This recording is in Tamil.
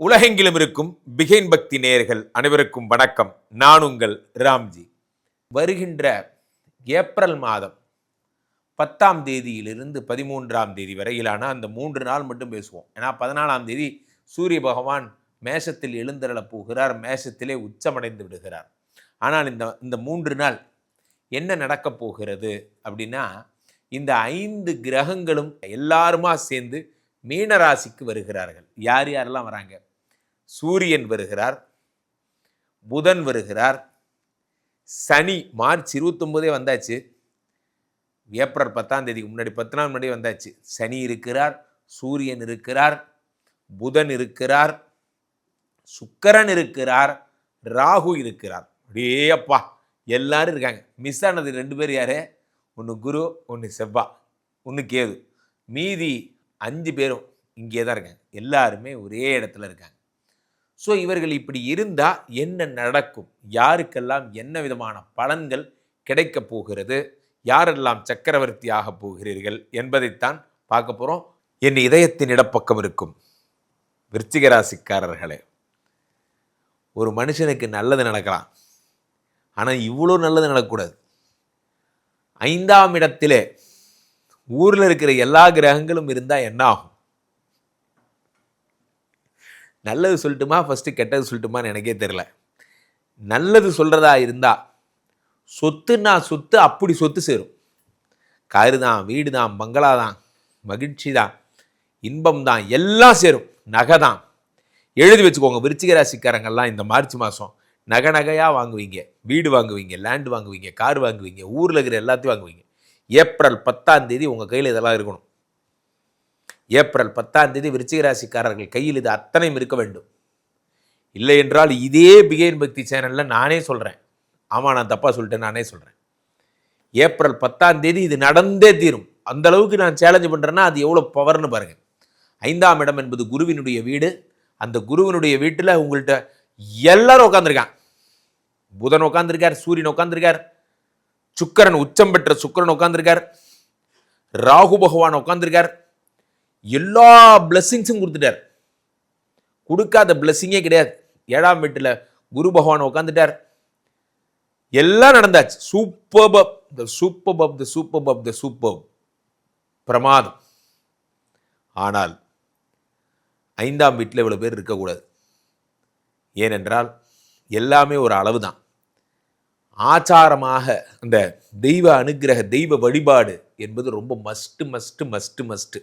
உலகெங்கிலும் இருக்கும் பிகைன் பக்தி நேயர்கள் அனைவருக்கும் வணக்கம். நான் உங்கள் ராம்ஜி. வருகின்ற ஏப்ரல் மாதம் பத்தாம் தேதியிலிருந்து பதிமூன்றாம் தேதி வரையிலான அந்த மூன்று நாள் மட்டும் பேசுவோம். ஏன்னா பதினாலாம் தேதி சூரிய பகவான் மேஷத்தில் எழுந்தருளப் போகிறார் மேஷத்திலே உச்சமடைந்து விடுகிறார். ஆனால் இந்த இந்த மூன்று நாள் என்ன நடக்கப் போகிறது அப்படின்னா இந்த ஐந்து கிரகங்களும் எல்லாருமா சேர்ந்து மீனராசிக்கு வருகிறார்கள். யார் யாரெல்லாம் வராங்க? சூரியன் வருகிறார் புதன் வருகிறார் சனி மார்ச் இருபத்தொம்போதே வந்தாச்சு. ஏப்ரல் பத்தாம் தேதிக்கு முன்னாடி பத்து நாள் முன்னாடி வந்தாச்சு. சனி இருக்கிறார் சூரியன் இருக்கிறார் புதன் இருக்கிறார் சுக்கரன் இருக்கிறார் ராகு இருக்கிறார். அப்படியே அப்பா எல்லாரும் இருக்காங்க. மிஸ் ஆனது ரெண்டு பேர் யாரு? ஒன்று குரு ஒன்று செவ்வா ஒன்று கேது. மீதி அஞ்சு பேரும் இங்கே தான் இருக்காங்க. எல்லாருமே ஒரே இடத்துல இருக்காங்க. ஸோ இவர்கள் இப்படி இருந்தால் என்ன நடக்கும்? யாருக்கெல்லாம் என்ன விதமான பலன்கள் கிடைக்கப் போகிறது? யாரெல்லாம் சக்கரவர்த்தி ஆகப் போகிறீர்கள் என்பதைத்தான் பார்க்க போகிறோம் என் இதயத்தின் இடப்பக்கம் இருக்கும் விருச்சிகராசிக்காரர்களே. ஒரு மனுஷனுக்கு நல்லது நடக்கலாம். ஆனால் இவ்வளோ நல்லது நடக்கக்கூடாது. ஐந்தாம் இடத்திலே ஊரில் இருக்கிற எல்லா கிரகங்களும் இருந்தால் என்ன ஆகும்? நல்லது சொல்லட்டுமா? ஃபஸ்ட்டு கெட்டது சொல்லட்டுமான்னு எனக்கே தெரில நல்லது சொல்கிறதா இருந்தால் சொத்துன்னா சொத்து அப்படி சொத்து சேரும். காரு தான் வீடு தான் பங்களா தான் மகிழ்ச்சி தான் இன்பம் தான் எல்லாம் சேரும். நகை தான் எழுதி வச்சுக்கோங்க விருச்சிக ராசிக்காரங்கெல்லாம் இந்த மார்ச் மாதம் நகை நகையாக வாங்குவீங்க. வீடு வாங்குவீங்க லேண்டு வாங்குவீங்க கார் வாங்குவீங்க ஊரில் இருக்கிற எல்லாத்தையும் வாங்குவீங்க. ஏப்ரல் பத்தாம் தேதி உங்கள் கையில் இதெல்லாம் இருக்கணும். ஏப்ரல் பத்தாம் தேதி விருச்சிக ராசிக்காரர்கள் கையில் இது அத்தனையும் இருக்க வேண்டும். இல்லை என்றால் இதே பிகேன் பக்தி சேனலில் நானே சொல்கிறேன் ஆமாம் நான் தப்பாக சொல்லிட்டேன் நானே சொல்கிறேன் ஏப்ரல் பத்தாம் தேதி இது நடந்தே தீரும். அந்த அளவுக்கு நான் சேலஞ்சு பண்ணுறேன்னா அது எவ்வளோ பவர்னு பாருங்கள் ஐந்தாம் இடம் என்பது குருவினுடைய வீடு. அந்த குருவினுடைய வீட்டில் உங்கள்கிட்ட எல்லாரும் உட்காந்துருக்கான் புதன் உட்காந்துருக்கார் சூரியன் உட்காந்துருக்கார் சுக்கரன் உச்சம் பெற்ற சுக்கரன் உட்காந்துருக்கார் ராகு பகவான் உட்காந்துருக்கார் எல்லா பிளெஸ்ஸிங்ஸும் கொடுத்துட்டார். கொடுக்காத பிளெஸ்ஸிங்கே கிடையாது. ஏழாம் வீட்டில் குரு பகவான் உட்காந்துட்டார் எல்லாம் நடந்தாச்சு. சூப்பர் பப் த சூப்பர் பப் த சூப்பர் பப் த சூப்பர் பிரமாதம். ஆனால் ஐந்தாம் வீட்டில் இவ்வளோ பேர் இருக்கக்கூடாது. ஏனென்றால் எல்லாமே ஒரு அளவு தான் ஆச்சாரமாக அந்த தெய்வ அனுக்கிரக தெய்வ வழிபாடு என்பது ரொம்ப மஸ்ட்டு மஸ்ட்டு மஸ்ட்டு மஸ்ட்டு